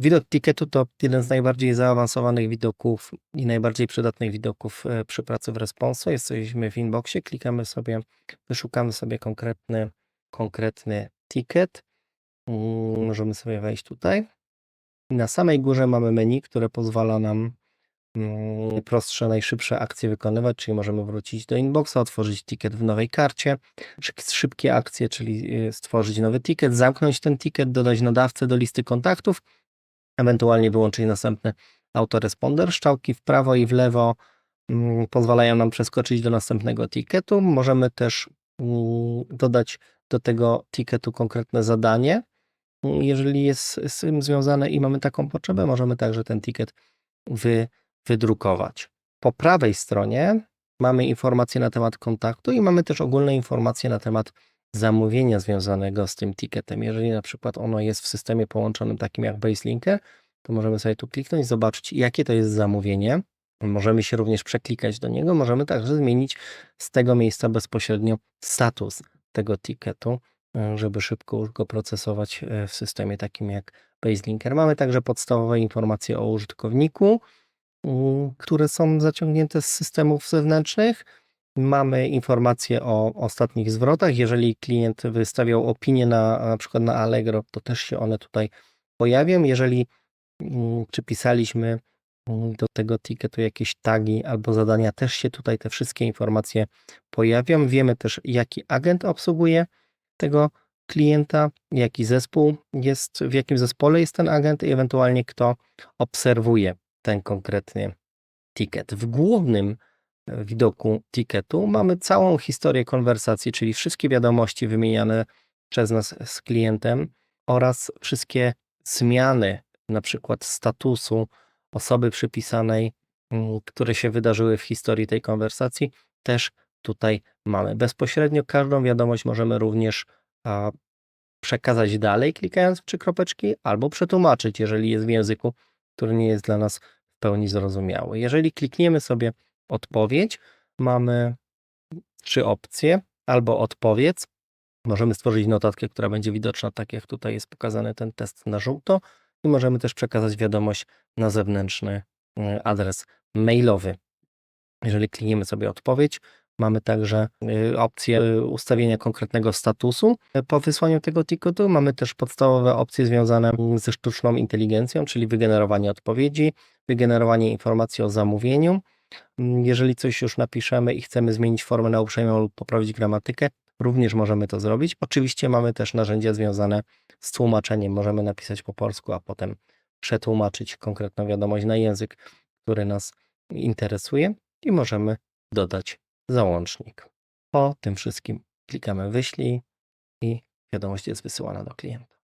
Widok ticketu to jeden z najbardziej zaawansowanych widoków i najbardziej przydatnych widoków e, przy pracy w responsu. Jesteśmy w inboxie, klikamy sobie, wyszukamy sobie konkretny, konkretny ticket. Mm, Możemy sobie wejść tutaj. Na samej górze mamy menu, które pozwala nam mm, najprostsze, najszybsze akcje wykonywać, czyli możemy wrócić do inboxa, otworzyć ticket w nowej karcie, szybkie akcje, czyli y, stworzyć nowy ticket, zamknąć ten ticket, dodać nadawcę do listy kontaktów, ewentualnie wyłączyć następny autoresponder. Szczałki w prawo i w lewo mm, pozwalają nam przeskoczyć do następnego ticketu. Możemy też mm, dodać do tego ticketu konkretne zadanie. Jeżeli jest z tym związane i mamy taką potrzebę, możemy także ten ticket wy, wydrukować. Po prawej stronie mamy informacje na temat kontaktu i mamy też ogólne informacje na temat zamówienia związanego z tym ticketem. Jeżeli na przykład ono jest w systemie połączonym takim jak BaseLinker, to możemy sobie tu kliknąć, zobaczyć jakie to jest zamówienie. Możemy się również przeklikać do niego, możemy także zmienić z tego miejsca bezpośrednio status tego ticketu, e, żeby szybko go procesować e, w systemie takim jak BaseLinker. Mamy także podstawowe informacje o użytkowniku, które są zaciągnięte z systemów zewnętrznych. Mamy informacje o ostatnich zwrotach. Jeżeli klient wystawiał opinię na, na przykład na Allegro, to też się one tutaj pojawią. Jeżeli mm, przypisaliśmy mm, do tego ticketu jakieś tagi albo zadania, też się tutaj te wszystkie informacje pojawią. Wiemy też, jaki agent obsługuje tego klienta, jaki zespół jest, w jakim zespole jest ten agent i ewentualnie kto obserwuje ten konkretny ticket. W głównym widoku ticketu mamy całą historię konwersacji, czyli wszystkie wiadomości wymieniane przez nas z klientem oraz wszystkie zmiany, na przykład statusu osoby przypisanej, mm, które się wydarzyły w historii tej konwersacji, też tutaj mamy. Bezpośrednio każdą wiadomość możemy również a, przekazać dalej, klikając w trzy kropeczki, albo przetłumaczyć, jeżeli jest w języku, który nie jest dla nas w pełni zrozumiały. Jeżeli klikniemy sobie odpowiedź, mamy trzy opcje, albo odpowiedz, możemy stworzyć notatkę, która będzie widoczna, tak jak tutaj jest pokazany ten test na żółto i możemy też przekazać wiadomość na zewnętrzny y, adres mailowy. Jeżeli klikniemy sobie odpowiedź, mamy także y, opcję y, ustawienia konkretnego statusu po wysłaniu tego ticketu. Mamy też podstawowe opcje związane ze sztuczną inteligencją, czyli wygenerowanie odpowiedzi, wygenerowanie informacji o zamówieniu. Mm, Jeżeli coś już napiszemy i chcemy zmienić formę na uprzejmą lub poprawić gramatykę, również możemy to zrobić. Oczywiście mamy też narzędzia związane z tłumaczeniem. Możemy napisać po polsku, a potem przetłumaczyć konkretną wiadomość na język, który nas interesuje i możemy dodać załącznik. Po tym wszystkim klikamy wyślij i wiadomość jest wysyłana do klienta.